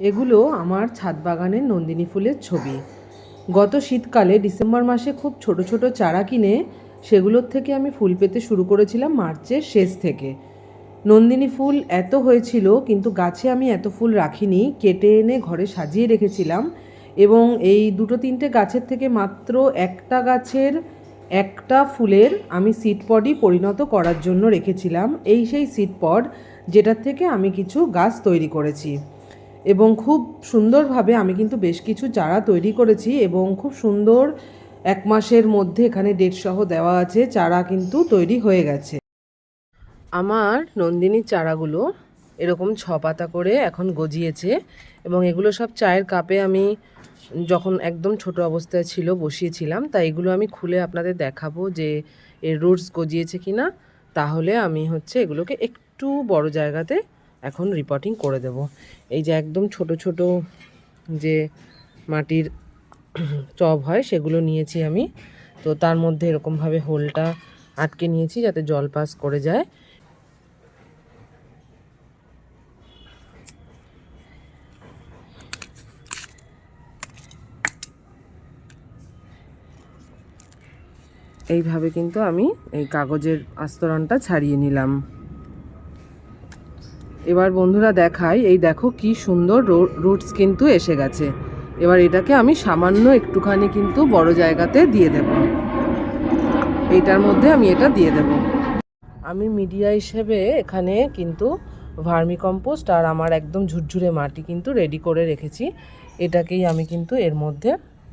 এগুলো আমার ছাদ বাগানের নন্দিনী ফুলের ছবি। গত শীতকালে ডিসেম্বর মাসে খুব ছোট ছোট চারা কিনে সেগুলোর থেকে আমি ফুল পেতে শুরু করেছিলাম মার্চের শেষ থেকে। নন্দিনী ফুল এত হয়েছিল, কিন্তু গাছে আমি এত ফুল রাখিনি, কেটে এনে ঘরে সাজিয়ে রেখেছিলাম এবং এই দুটো তিনটে গাছের থেকে মাত্র একটা গাছের একটা ফুলের আমি সিড পডই পরিণত করার জন্য রেখেছিলাম। এই সেই সিড পড যেটার থেকে আমি কিছু গাছ তৈরি করেছি। এবং খুব সুন্দরভাবে আমি কিন্তু বেশ কিছু চারা তৈরি করেছি এবং খুব সুন্দর এক মাসের মধ্যে এখানে ডেট সহ দেওয়া আছে, চারা কিন্তু তৈরি হয়ে গেছে। আমার নন্দিনীর চারাগুলো এরকম ছ পাতা করে এখন গজিয়েছে এবং এগুলো সব চায়ের কাপে আমি যখন একদম ছোট অবস্থায় ছিল বসিয়েছিলাম তাই এগুলো আমি খুলে আপনাদের দেখাবো যে এর রুটস গজিয়েছে কি না তাহলে আমি হচ্ছে এগুলোকে একটু বড় জায়গাতে এখন রিপোর্টিং করে দেব। এই যে একদম ছোট ছোট যে মাটির চব হয়, সেগুলো নিয়েছি আমি। তো তার মধ্যে এরকমভাবে হোলটা আটকে নিয়েছি যাতে জল পাস করে যায়। এইভাবে কিন্তু আমি এই কাগজের আস্তরণটা ছাড়িয়ে নিলাম। এবার বন্ধুরা দেখাই, এই দেখো কি সুন্দর রুটস কিন্তু এসে গেছে। এবার এটাকে আমি সামান্য একটুখানি কিন্তু বড় জায়গাতে দিয়ে দেব। এইটার মধ্যে আমি এটা দিয়ে দেব। আমি মিডিয়া হিসেবে এখানে কিন্তু ভার্মি কম্পোস্ট আর আমার একদম ঝুরঝুরে মাটি কিন্তু রেডি করে রেখেছি। এটাকেই আমি কিন্তু এর মধ্যে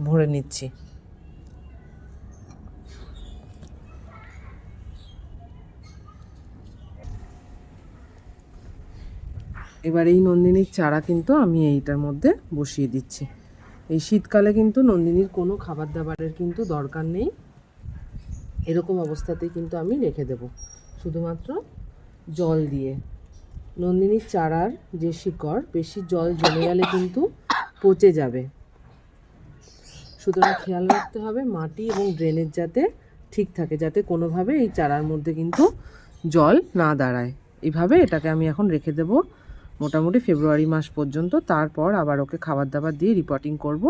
ভরে নিচ্ছি। এবার এই নন্দিনীর চারা কিন্তু আমি এইটার মধ্যে বসিয়ে দিচ্ছি। এই শীতকালে কিন্তু নন্দিনীর কোনো খাবার দাবারের কিন্তু দরকার নেই। এরকম অবস্থাতেই কিন্তু আমি রেখে দেব। শুধুমাত্র জল দিয়ে। নন্দিনীর চারার যে শিকড়, বেশি জল জমে গেলে কিন্তু পচে যাবে। সুতরাং খেয়াল রাখতে হবে মাটি এবং ড্রেনের যাতে ঠিক থাকে, যাতে কোনোভাবে এই চারার মধ্যে কিন্তু জল না দাঁড়ায়। এইভাবে এটাকে আমি এখন রেখে দেবো। মোটামুটি ফেব্রুয়ারি মাস পর্যন্ত। তারপর আবার ওকে খাবার দাবার দিয়ে রিপোর্টিং করব।